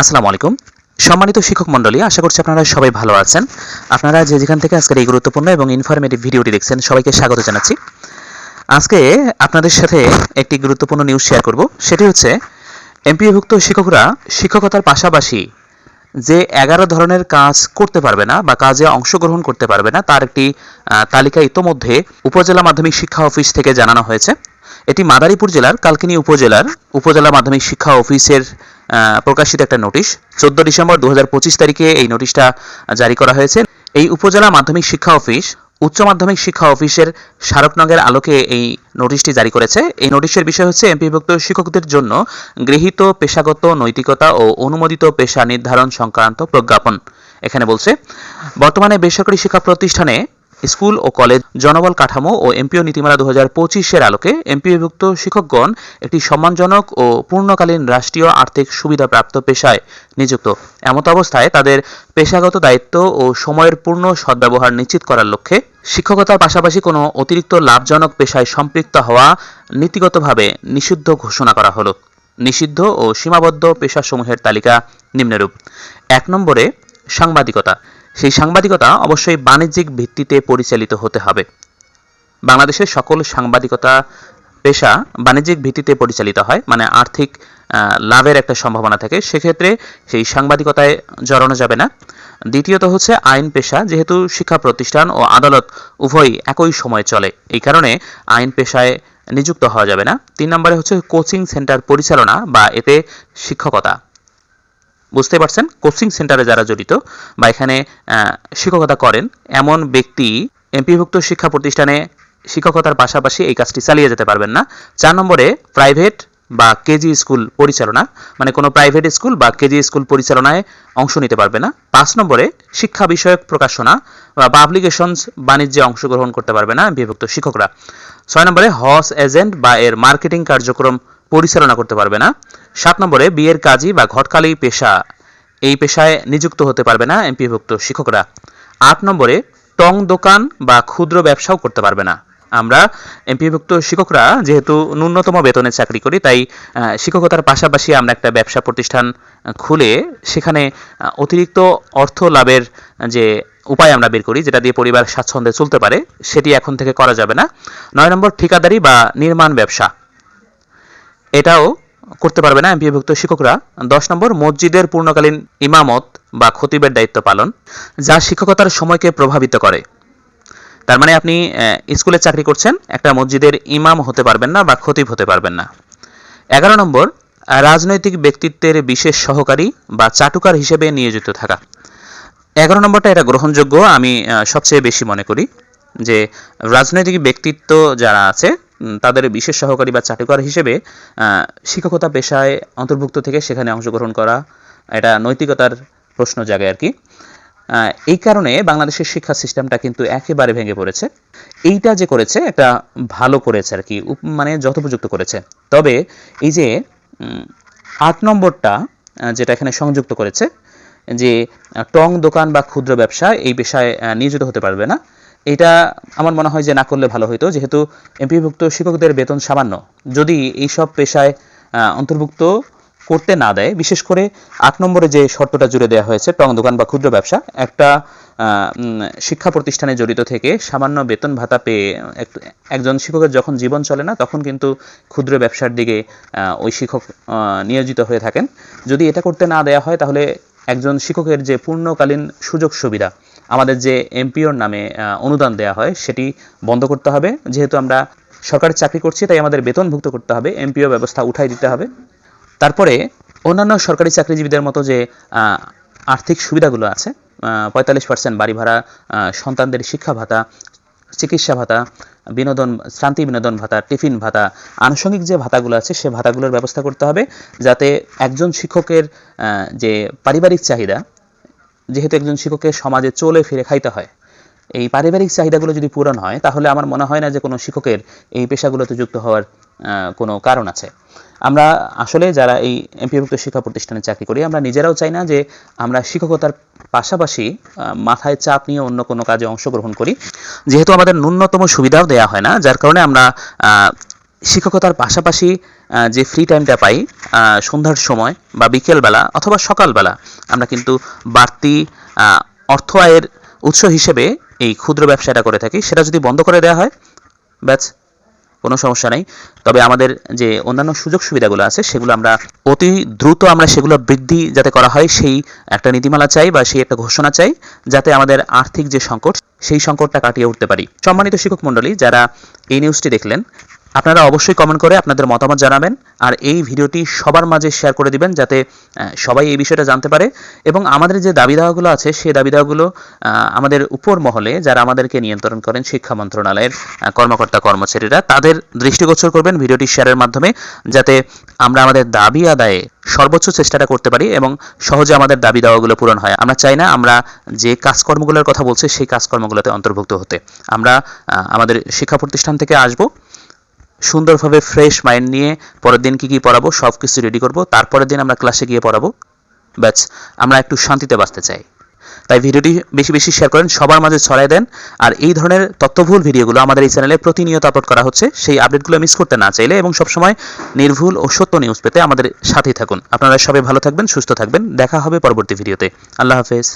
আসসালামু আলাইকুম। সম্মানিত শিক্ষক মণ্ডলী, আশা করছি আপনারা সবাই ভালো আছেন। আপনারা যে যেখান থেকে আজকের এই গুরুত্বপূর্ণ এবং ইনফরমেটিভ ভিডিওটি দেখছেন, সবাইকে স্বাগত জানাচ্ছি। আজকে আপনাদের সাথে একটি গুরুত্বপূর্ণ নিউজ শেয়ার করব। সেটি হচ্ছে এমপিওভুক্ত শিক্ষকরা শিক্ষকতার পাশাপাশি যে এগারো ধরনের কাজ করতে পারবে না বা কাজে অংশগ্রহণ করতে পারবে না, তার একটি তালিকা ইতোমধ্যে উপজেলা মাধ্যমিক শিক্ষা অফিস থেকে জানানো হয়েছে। এটি মাদারীপুর জেলার কালকিনি উপজেলার উপজেলা মাধ্যমিক শিক্ষা অফিসের প্রকাশিত একটা নোটিশ। চোদ্দ ডিসেম্বর দু তারিখে এই নোটিশটা জারি করা হয়েছে। এই উপজেলা মাধ্যমিক শিক্ষা অফিস, উচ্চ মাধ্যমিক শিক্ষা অফিসের স্মারকনগের আলোকে এই নোটিশটি জারি করেছে। এই নোটিশের বিষয় হচ্ছে, এমপিভুক্ত শিক্ষকদের জন্য গৃহীত পেশাগত নৈতিকতা ও অনুমোদিত পেশা নির্ধারণ সংক্রান্ত প্রজ্ঞাপন। এখানে বলছে, বর্তমানে বেসরকারি শিক্ষা প্রতিষ্ঠানে স্কুল ও কলেজ জনবল কাঠামো ও এমপিও নীতিমালা দু হাজার পঁচিশের আলোকে এমপিওভুক্ত শিক্ষকগণ একটি সম্মানজনক ও পূর্ণকালীন রাষ্ট্রীয় আর্থিক সুবিধাপ্রাপ্ত পেশায় নিযুক্ত। এমত অবস্থায় তাদের পেশাগত দায়িত্ব ও সময়ের পূর্ণ সদ্ব্যবহার নিশ্চিত করার লক্ষ্যে শিক্ষকতার পাশাপাশি কোনো অতিরিক্ত লাভজনক পেশায় সম্পৃক্ত হওয়া নীতিগতভাবে নিষিদ্ধ ঘোষণা করা হলো। নিষিদ্ধ ও সীমাবদ্ধ পেশাসমূহের তালিকা নিম্নরূপ। এক নম্বরে সাংবাদিকতা। সেই সাংবাদিকতা অবশ্যই বাণিজ্যিক ভিত্তিতে পরিচালিত হতে হবে। বাংলাদেশের সকল সাংবাদিকতা পেশা বাণিজ্যিক ভিত্তিতে পরিচালিত হয় মানে আর্থিক লাভের একটা সম্ভাবনা থাকে। সেক্ষেত্রে সেই সাংবাদিকতায় জড়ানো যাবে না। দ্বিতীয়ত হচ্ছে আইন পেশা, যেহেতু শিক্ষা প্রতিষ্ঠান ও আদালত উভয়ই একই সময়ে চলে, এই কারণে আইন পেশায় নিযুক্ত হওয়া যাবে না। তিন নম্বরে হচ্ছে কোচিং সেন্টার পরিচালনা বা এতে শিক্ষকতা। বুঝতে পারছেন? কোচিং সেন্টারে যারা জড়িত বা এখানে শিক্ষকতা করেন, এমন ব্যক্তি এমপিভুক্ত শিক্ষা প্রতিষ্ঠানে শিক্ষকতার পাশাপাশি এই কাজটি চালিয়ে যেতে পারবেন না। চার নম্বরে প্রাইভেট বা কেজি স্কুল পরিচালনা মানে কোনো প্রাইভেট স্কুল বা কেজি স্কুল পরিচালনায় অংশ নিতে পারবে না। পাঁচ নম্বরে শিক্ষা বিষয়ক প্রকাশনা বা পাবলিকেশনস বাণিজ্যে অংশগ্রহণ করতে পারবে না বিভক্ত শিক্ষকরা। ছয় নম্বরে হস এজেন্ট বা এর মার্কেটিং কার্যক্রম পরিচালনা করতে পারবে না। সাত নম্বরে বিয়ের কাজী বা ঘটকালি পেশা। এই পেশায় নিযুক্ত হতে পারবে না এমপিভুক্ত শিক্ষকরা। আট নম্বরে টং দোকান বা ক্ষুদ্র ব্যবসাও করতে পারবে না। আমরা এমপিভুক্ত শিক্ষকরা যেহেতু ন্যূনতম বেতনে চাকরি করি, তাই শিক্ষকতার পাশাপাশি আমরা একটা ব্যবসা প্রতিষ্ঠান খুলে সেখানে অতিরিক্ত অর্থ লাভের যে উপায় আমরা বের করি, যেটা দিয়ে পরিবার স্বাচ্ছন্দ্যে চলতে পারে, সেটি এখন থেকে করা যাবে না। নয় নম্বর ঠিকাদারি বা নির্মাণ ব্যবসা। এটাও করতে পারবে না এমপিভুক্ত শিক্ষকরা। দশ নম্বর, মসজিদের পূর্ণকালীন ইমামত বা খতিবের দায়িত্ব পালন, যা শিক্ষকতার সময়কে প্রভাবিত করে। তার মানে আপনি স্কুলে চাকরি করছেন, একটা মসজিদের ইমাম হতে পারবেন না বা খতিব হতে পারবেন না। এগারো নম্বর, রাজনৈতিক ব্যক্তিত্বের বিশেষ সহকারী বা চাটুকার হিসেবে নিয়োজিত থাকা। এগারো নম্বরটা এটা গ্রহণযোগ্য, আমি সবচেয়ে বেশি মনে করি যে রাজনৈতিক ব্যক্তিত্ব যারা আছে তাদের বিশেষ সহকারী বা চাটুকার হিসেবে শিক্ষকতা পেশায় অন্তর্ভুক্ত থেকে সেখানে অংশগ্রহণ করা, এটা নৈতিকতার প্রশ্ন জাগায় আর কি। এই কারণে বাংলাদেশের শিক্ষা সিস্টেমটা কিন্তু একেবারে ভেঙে পড়েছে। এইটা যে করেছে একটা ভালো করেছে আর কি মানে যথোপযুক্ত করেছে। তবে এই যে আট নম্বরটা যেটা এখানে সংযুক্ত করেছে, যে টং দোকান বা ক্ষুদ্র ব্যবসা এই পেশায় নিয়োজিত হতে পারবে না। এটা আমার মনে হয় যে না করলে ভালো হতো যেহেতু এমপিভুক্ত শিক্ষকদের বেতন সামান্য। যদি এইসব পেশায় অন্তর্ভুক্ত করতে না দেয়, বিশেষ করে আট নম্বরে যে শর্তটা জুড়ে দেওয়া হয়েছে, টং দোকান বা ক্ষুদ্র ব্যবসা, একটা শিক্ষা প্রতিষ্ঠানে জড়িত থেকে সামান্য বেতন ভাতা পেয়ে একজন শিক্ষকের যখন জীবন চলে না, তখন কিন্তু ক্ষুদ্র ব্যবসার দিকে ওই শিক্ষক নিয়োজিত হয়ে থাকেন। যদি এটা করতে না দেওয়া হয়, তাহলে একজন শিক্ষকের যে পূর্ণকালীন সুযোগ সুবিধা আমাদের যে এমপিওর নামে অনুদান দেওয়া হয়, সেটি বন্ধ করতে হবে। যেহেতু আমরা সরকারি চাকরি করছি, তাই আমাদের বেতনভুক্ত করতে হবে, এমপিও ব্যবস্থা উঠাই দিতে হবে। তারপরে অন্যান্য সরকারি চাকরিজীবীদের মতো যে আর্থিক সুবিধাগুলো আছে পঁয়তাল্লিশ পার্সেন্ট বাড়ি ভাড়া সন্তানদের শিক্ষা ভাতা, চিকিৎসা ভাতা, বিনোদন, শ্রান্তি বিনোদন ভাতা, টিফিন ভাতা, আনুষঙ্গিক যে ভাতাগুলো আছে, সে ভাতাগুলোর ব্যবস্থা করতে হবে। যাতে একজন শিক্ষকের যে পারিবারিক চাহিদা যেহেতু একজন শিক্ষকের সমাজে চলে ফিরে খাইতে হয়। এই পারিবারিক চাহিদাগুলো যদি পূরণ হয়, তাহলে আমার মনে হয় না যে কোনো শিক্ষকের এই পেশাগুলোতে যুক্ত হওয়ার কোনো কারণ আছে। আমরা আসলে যারা এই এমপিভুক্ত শিক্ষা প্রতিষ্ঠানে চাকরি করি, আমরা নিজেরাও চাই না যে আমরা শিক্ষকতার পাশাপাশি মাথায় চাপ নিয়ে অন্য কোনো কাজে অংশগ্রহণ করি। যেহেতু আমাদের ন্যূনতম সুবিধাও দেওয়া হয় না, যার কারণে আমরা শিক্ষকতার পাশাপাশি যে ফ্রি টাইমটা পাই সন্ধ্যার সময় বা বিকেলবেলা অথবা সকালবেলা, আমরা কিন্তু বাড়তি অর্থ আয়ের উৎস হিসেবে এই ক্ষুদ্র ব্যবসাটা করে থাকি। সেটা যদি বন্ধ করে দেওয়া হয়, ব্যাস, কোনো সমস্যা নেই। তবে আমাদের যে অন্যান্য সুযোগ সুবিধাগুলো আছে, সেগুলো আমরা অতি দ্রুত আমরা সেগুলো বৃদ্ধি যাতে করা হয়, সেই একটা নীতিমালা চাই বা সেই একটা ঘোষণা চাই, যাতে আমাদের আর্থিক যে সংকট, সেই সংকটটা কাটিয়ে উঠতে পারি। সম্মানিত শিক্ষক মণ্ডলী, যারা এই নিউজটি দেখলেন আপনারা অবশ্যই কমেন্ট করে আপনাদের মতামত জানাবেন আর এই ভিডিওটি সবার মাঝে শেয়ার করে দিবেন যাতে সবাই এই বিষয়টা জানতে পারে। এবং আমাদের যে দাবি দাওয়াগুলো আছে, সেই দাবি দাওয়াগুলো আমাদের উপর মহলে যারা আমাদেরকে নিয়ন্ত্রণ করেন শিক্ষা মন্ত্রণালয়ের কর্মকর্তা কর্মচারীরা, তাদের দৃষ্টিগোচর করবেন ভিডিওটি শেয়ারের মাধ্যমে যাতে আমরা আমাদের দাবি আদায়ে সর্বোচ্চ চেষ্টাটা করতে পারি এবং সহজে আমাদের দাবি দাওয়াগুলো পূরণ হয়। আমরা চাই না আমরা যে কাজকর্মগুলোর কথা বলছি, সেই কাজকর্মগুলোতে অন্তর্ভুক্ত হতে। আমরা আমাদের শিক্ষা প্রতিষ্ঠান থেকে আসব। সুন্দরভাবে ফ্রেশ মাইন্ড নিয়ে পরের দিন কি কি পড়াবো সব কিছু রেডি করব, তারপরের দিন আমরা ক্লাসে গিয়ে পড়াবো। ব্যাস, আমরা একটু শান্তিতে বাঁচতে চাই। তাই ভিডিওটি বেশি বেশি শেয়ার করেন, সবার মাঝে ছড়াই দেন, আর এই ধরনের তথ্যভুল ভিডিওগুলো আমাদের এই চ্যানেলে প্রতিনিয়ত আপলোড করা হচ্ছে, সেই আপডেটগুলো মিস করতে না চাইলে এবং সবসময় নির্ভুল ও সত্য নিউজ পেতে আমাদের সাথেই থাকুন। আপনারা সবাই ভালো থাকবেন, সুস্থ থাকবেন, দেখা হবে পরবর্তী ভিডিওতে আল্লাহ হাফেজ।